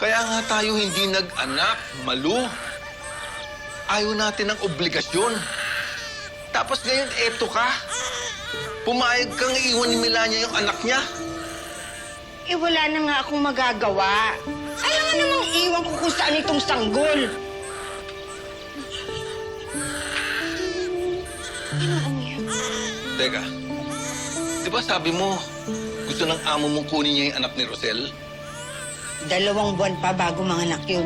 Kaya nga tayo hindi nag-anak, Malu. Ayaw natin ng obligasyon. Tapos ngayon, eto ka. Pumayag kang iwan ni Melania yung anak niya. Eh, wala na nga akong magagawa. Alam nga namang iwan ko kung saan itong sanggol. Ano? Teka, di ba sabi mo, gusto ng amo mong kunin niya yung anak ni Rosel? Dalawang buwan pa bago manganak yun.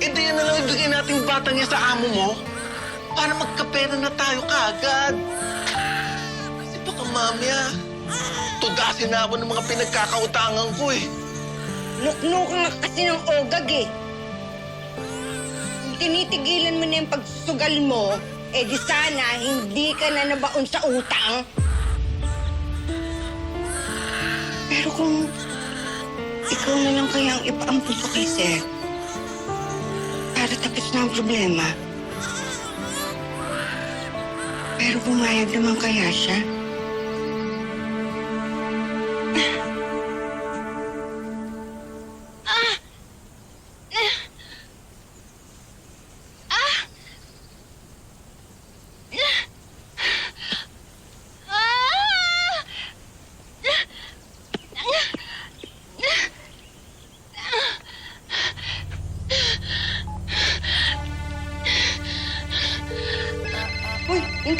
Eh, di yan na lang ibigay natin yung bata niya sa amo mo para magkapera na tayo kaagad. Kasi baka mamaya, tudasin na ako ng mga pinagkakautangan ko eh. Nuknuk nga kasi ng ogag eh. Kung tinitigilan mo na yung pagsugal mo, eh di sana hindi ka na nabaon sa utang. Pero kung ikaw na lang kaya ang ipaampun ko kay Sir, para tapos na ang problema. Pero pumayag naman kaya siya?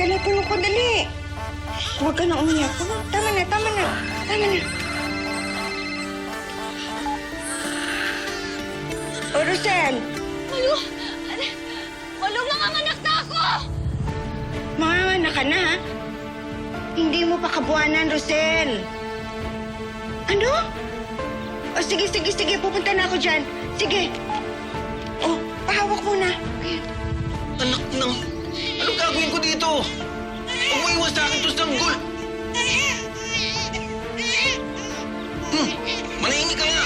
Yung telepono ko, dali. Huwag ka na umiyak. Tama na, tama na. Tama na. O, Rosel, Malu! Malu, mga anak na ako! manganganak ka na, ha? Hindi mo pa kabuanan, Rosel. Ano? O, sige, sige, sige. Pupunta na ako dyan. Sige. O, pahawak muna. Ayan. Anak ng... Anong gagawin ko dito? Iwan sa akin to sanggol. Hmm, manahimik ka nga.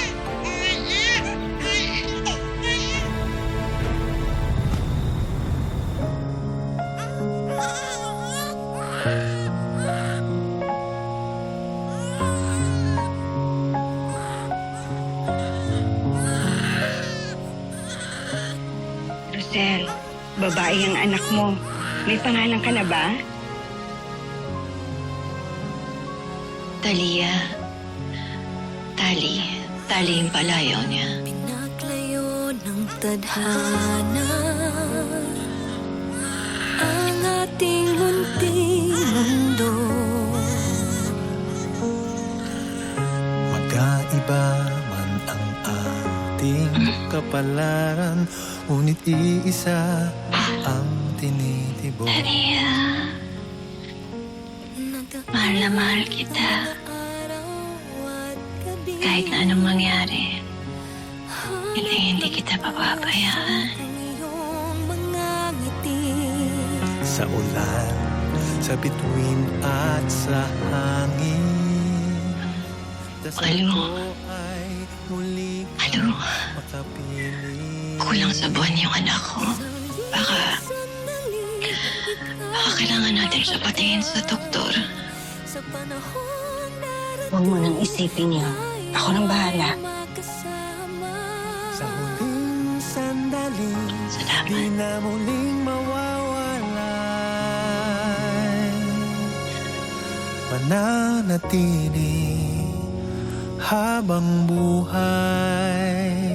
Rosel, babae ang anak mo. May pangalan ka na ba? Talia. Tali. Tali yung palayaw niya. Pinaklayo ng tadhana Ang ating munting mundo Magkaiba man ang ating kapalaran Ngunit iisa ang tinitibok Talia. Mahal na mahal kita. Kahit na anong mangyari, hindi, hindi kita papabayaan. Sa ulan, sa bituin at sa hangin Alam mo. makapiling kulang sa buwan yung anak ko. Baka, baka kailangan natin siya patingin sa doktor. Huwag mo nang isipin yun. Ako nang bahala. Sa huling sandali Di Salamat. na muling mawawalay Mananatili habang buhay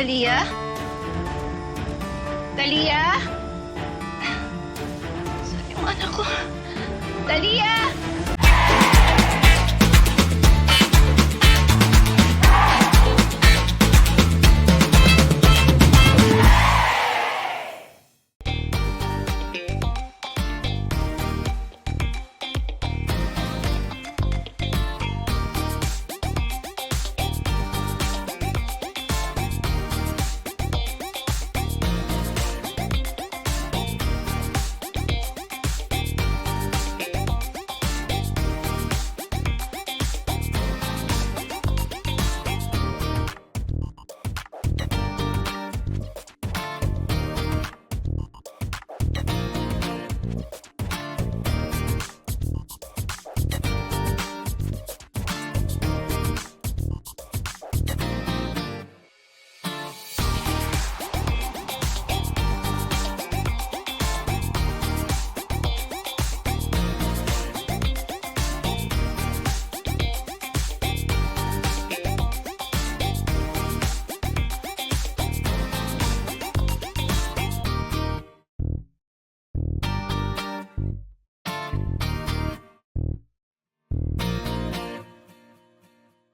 Talia? Talia? Saan yung anak ko? Talia!